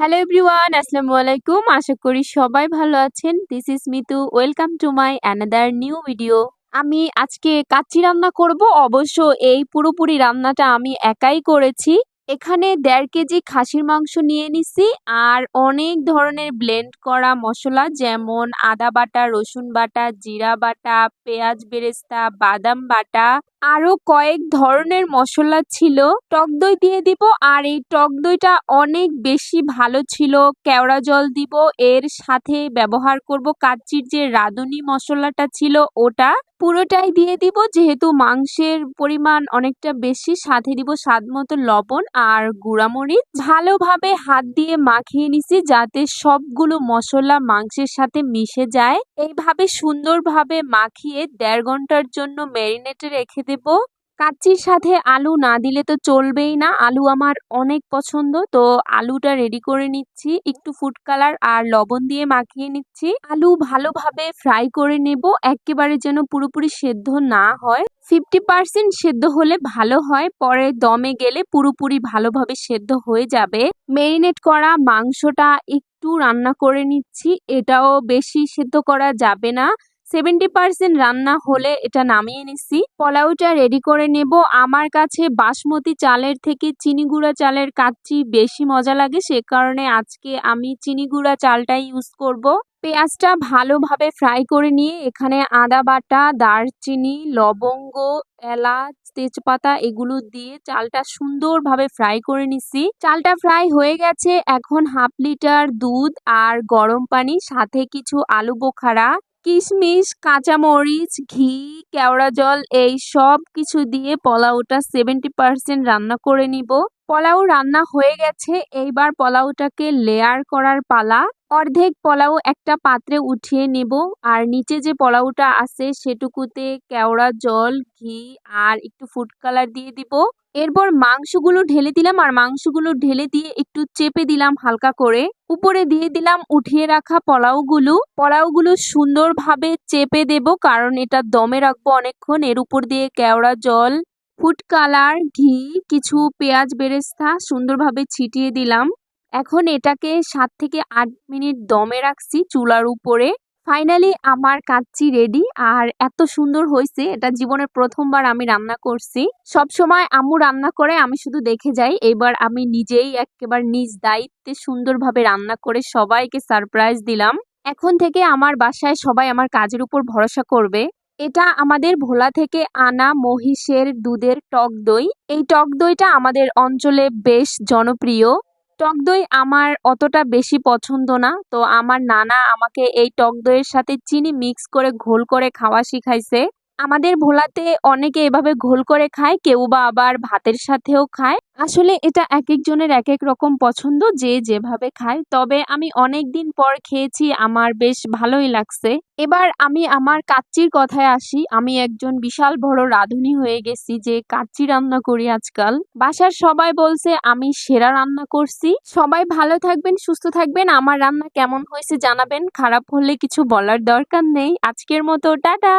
Hello everyone আসসালামু আলাইকুম আশা করি সবাই ভালো আছেন। This is Mitu welcome to my another new video আমি আজকে কাচ্চি রান্না করব। অবশ্য এই পুরোপুরি রান্নাটা আমি একাই করেছি। এখানে দেড় কেজি খাসির মাংস নিয়ে নিছি আর অনেক ধরনের ব্লেন্ড করা মশলা, যেমন আদা বাটা, রসুন বাটা, জিরা বাটা, পেঁয়াজ বেরেস্তা, বাদাম বাটা আরও কয়েক ধরনের মশলা ছিল। টক দই দিয়ে দিব, আর এই টক দইটা অনেক বেশি ভালো ছিল। কেওড়া জল দিব, এর সাথে ব্যবহার করব কাচ্চির যে রাঁধুনি মশলাটা ছিল, ওটা। পুরোটাই দিয়ে দিব, যেহেতু মাংসের পরিমাণ অনেকটা বেশি, সাথে দিব স্বাদ মতো লবণ আর গুঁড়ামরিচ। ভালোভাবে হাত দিয়ে মাখিয়ে নিছি, যাতে সবগুলো মশলা মাংসের সাথে মিশে যায়। এইভাবে সুন্দরভাবে মাখিয়ে দেড় ঘণ্টার জন্য ম্যারিনেটে রেখে দেব। কাচ্চির সাথে আলু না দিলে তো চলবেই না। আলু আমার অনেক পছন্দ। তো আলুটা রেডি করে নিচ্ছি। একটু ফুড কালার আর লবণ দিয়ে মাখিয়ে নিচ্ছি। আলু ভালোভাবে ফ্রাই করে নেব। একেবারে যেন পুরোপুরি সেদ্ধ না হয়। ফিফটি পার্সেন্ট সেদ্ধ হলে ভালো হয়। পরে দমে গেলে পুরোপুরি ভালোভাবে সেদ্ধ হয়ে যাবে। মেরিনেট করা মাংসটা একটু রান্না করে নিচ্ছি। এটাও বেশি সেদ্ধ করা যাবে না। সেভেন্টি পার্সেন্ট রান্না হলে এটা নামিয়ে নিচ্ছি। পোলাওটা রেডি করে নেব। আমার কাছে বাসমতি চালের থেকে চিনি গুঁড়া চালের কাচ্চি বেশি মজা লাগে। সে কারণে আজকে আমি চিনি গুঁড়া চালটাই ইউজ করব। পেঁয়াজটা ভালোভাবে ফ্রাই করে নিয়ে এখানে আদা বাটা, দারচিনি, লবঙ্গ, এলাচ, তেজপাতা এগুলো দিয়ে চালটা সুন্দরভাবে ফ্রাই করে নিছি চালটা ফ্রাই হয়ে গেছে। এখন হাফ লিটার দুধ আর গরম পানি, সাথে কিছু আলু বোখারা কিশমিশ, কাঁচামরিচ, ঘি, কেওড়া জল, এই সব কিছু দিয়ে পোলাওটা সেভেন্টি পার্সেন্ট রান্না করে নিব। পোলাও রান্না হয়ে গেছে। এইবার পোলাওটাকে লেয়ার করার পালা। অর্ধেক পোলাও একটা পাত্রে উঠিয়ে নেব। আর নিচে যে পোলাওটা আছে সেটুকুতে কেওড়া জল, ঘি আর একটু ফুড কালার দিয়ে দিব। এরপর মাংসগুলো ঢেলে দিলাম আর মাংসগুলো ঢেলে দিয়ে একটু চেপে দিলাম হালকা করে। উপরে দিয়ে দিলাম উঠিয়ে রাখা পোলাওগুলো। পোলাওগুলো সুন্দরভাবে চেপে দেব কারণ এটা দমে রাখব অনেকক্ষণ। এর উপর দিয়ে কেওড়া জল ফুড কালার, ঘি, কিছু পেঁয়াজ বেরেস্তা সুন্দরভাবে ছিটিয়ে দিলাম। এখন এটাকে সাত থেকে আট মিনিট দমে রাখছি চুলার উপরে। ফাইনালি আমার কাচ্চি রেডি আর এত সুন্দর হয়েছে, এটা জীবনের প্রথমবার আমি রান্না করছি। সব সময় আম্মু রান্না করে, আমি শুধু দেখে যাই। এবার আমি নিজেই একেবারে নিজ দায়িত্বে সুন্দরভাবে রান্না করে সবাইকে সারপ্রাইজ দিলাম। এখন থেকে আমার বাসায় সবাই আমার কাজের উপর ভরসা করবে। এটা আমাদের ভোলা থেকে আনা মহিষের দুধের টক দই। এই টক দইটা আমাদের অঞ্চলে বেশ জনপ্রিয়। টক দই আমার অতটা বেশি পছন্দ না, তো আমার নানা আমাকে এই টক দইয়ের সাথে চিনি মিক্স করে ঘোল করে খাওয়া শিখাইছে। আমাদের ভোলাতে অনেকে এভাবে ঘোল করে খায়, কেউ বা আবার ভাতের সাথেও খায়। আসলে এটা এক একজনের এক এক রকম পছন্দ, যে যেভাবে খায়। তবে আমি অনেক দিন পর খেয়েছি, আমার বেশ ভালোই লাগছে। এবার আমি আমার কাচ্চির কথায় আসি। আমি একজন বিশাল বড় রাঁধুনি হয়ে গেছি, যে কাচ্চি রান্না করি আজকাল। বাসার সবাই বলছে, আমি সেরা রান্না করছি। সবাই ভালো থাকবেন, সুস্থ থাকবেন। আমার রান্না কেমন হয়েছে জানাবেন। খারাপ হলে কিছু বলার দরকার নেই। আজকের মতো, টাটা!